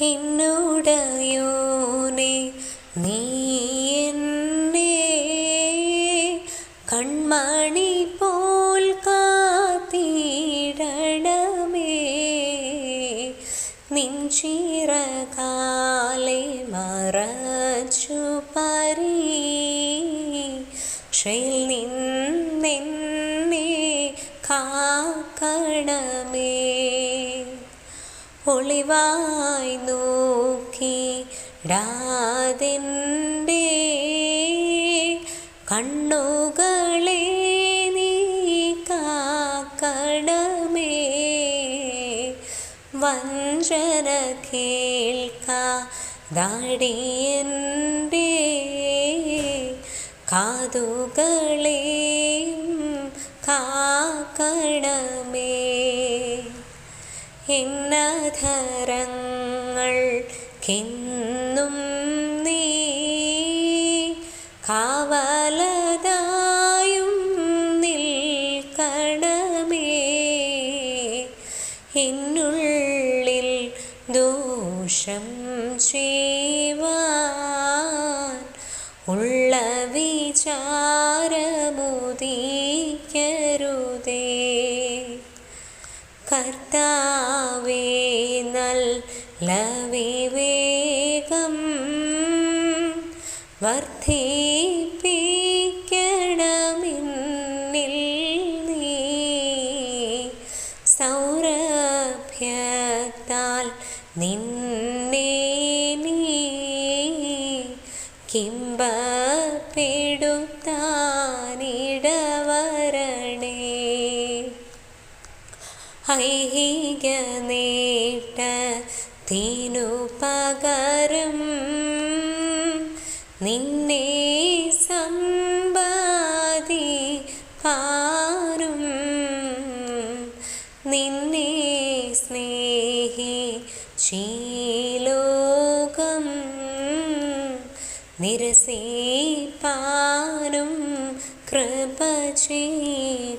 എന്നോടയോനെ നീ എന്നെ കൺമണി പോൽ കാത്തിടണമേ. നിൻചിറകാലെ മറച്ചു പരീക്ഷയിൽ നിന്നെന്നെ കാക്കണമേ. ഒളിവായി നോക്കി ഡാതിന്റെ കണ്ണുകളെ നീ കാക്കണമേ. വഞ്ചന കേൾക്കാതാടിയന്റെ കാതുകളെയും കാക്കണമേ. എന്നധരങ്ങൾക്കെന്നും നീ കാവലതായും നിൽക്കണമേ. എന്നുള്ളിൽ ദോഷം ചെയ്യുവാൻ ഉള്ള വിചാരമുദിക്കരുതേ കർത്താവേ നല്ല വിവേകം വർദ്ധിപ്പിക്കണമെന്നിൽ നീ. സൗരഭ്യത്താൽ നിന്നെ നീ കിംബപ്പെടുത്താനിടവരണേ ഐഹിക നേട്ടത്തിനു പകരം നിന്നെ സമ്പാദി പാരും. നിന്നെ സ്നേഹി ചീലോകം നിരസിപ്പാനും കൃപ ചെയ്യ